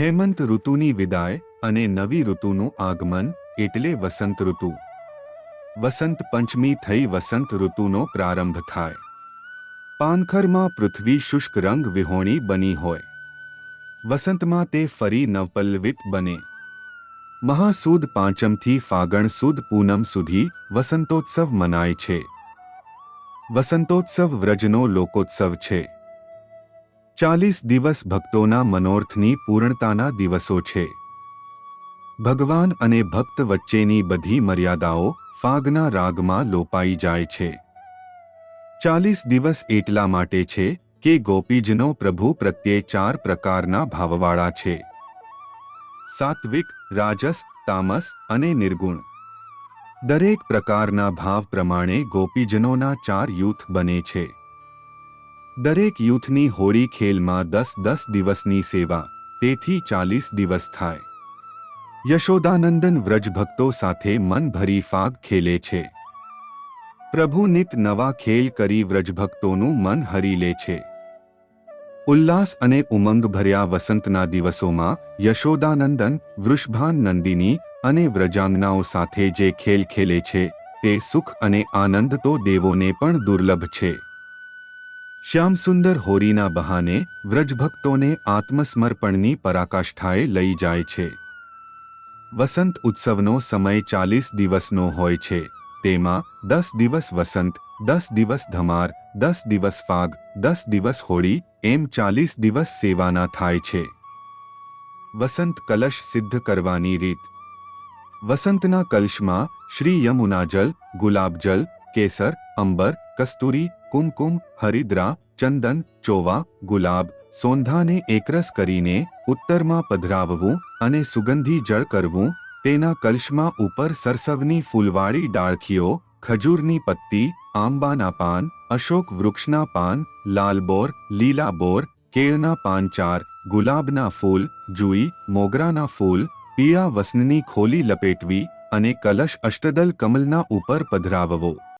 હેમંત ઋતુની વિદાય અને નવી ઋતુનું આગમન એટલે વસંત ઋતુ. વસંત પંચમી થઈ વસંત ઋતુનો પ્રારંભ થાય. પાનખરમાં પૃથ્વી શુષ્ક રંગ વિહોણી બની હોય. વસંતમાં તે ફરી નવપલ્લવિત બને. મહાસુદ પાંચમથી ફાગણ સુદ પૂનમ સુધી વસંતોત્સવ મનાય છે. વસંતોત્સવ વ્રજનો લોકોત્સવ છે. ચાલીસ દિવસ ભક્તોના મનોર્થની પૂર્ણતાના દિવસો છે. ભગવાન અને ભક્ત વચ્ચેની બધી મર્યાદાઓ ફાગના રાગમાં લોપાઈ જાય છે. ચાલીસ દિવસ એટલા માટે છે કે ગોપીજનો પ્રભુ પ્રત્યે ચાર પ્રકારના ભાવવાળા છે. સાત્વિક, રાજસ, તામસ અને નિર્ગુણ. દરેક પ્રકારના ભાવ પ્રમાણે ગોપીજનોના ચાર યુથ બને છે. દરેક યુથની હોળી ખેલમાં દસ દસ દિવસની સેવા, તેથી ચાલીસ દિવસ થાય. યશોદાનંદન વ્રજભક્તો સાથે મન ભરી ફાગ ખેલે છે. પ્રભુ નિત નવા ખેલ કરી વ્રજભક્તોનું મન હરી લે છે. ઉલ્લાસ અને ઉમંગ ભર્યા વસંતના દિવસોમાં યશોદાનંદન, વૃષભાન નંદિની અને વ્રજાંગનાઓ સાથે જે ખેલ ખેલે છે, તે સુખ અને આનંદ તો દેવોને પણ દુર્લભ છે. શ્યામસુંદર હોરીના બહાને વ્રજભક્તોને આત્મસમર્પણની પરાકાષ્ઠાએ લઈ જાય છે. વસંત ઉત્સવનો સમય ચાલીસ દિવસનો હોય છે. તેમાં દસ દિવસ વસંત, દસ દિવસ ધમાર, દસ દિવસ ફાગ, દસ દિવસ હોળી એમ ચાલીસ દિવસ સેવાના થાય છે. વસંત કલશ સિદ્ધ કરવાની રીત. વસંતના કલશમાં શ્રી યમુનાજલ ગુલાબજલ કેસર, અંબર, કસ્તુરી કુમકુમ, હરિદ્રા, ચંદન, ચોવા, ગુલાબ, સોંધાને એકરસ કરીને ઉત્તરમાં પધરાવવું અને સુગંધી જળ કરવું, તેના કલશમાં ઉપર સરસવની ફૂલવાળી ડાળખીઓ, ખજૂરની પત્તી, આંબાના પાન, અશોક વૃક્ષના પાન લાલબોર લીલાબોર લીલા બોર, કેળના પાન ચાર ગુલાબના ફૂલ, જુઈ, મોગરાના ફૂલ, પીળા વસનની ખોલી લપેટવી અને કલશ અષ્ટદલ કમલના ઉપર પધરાવવો.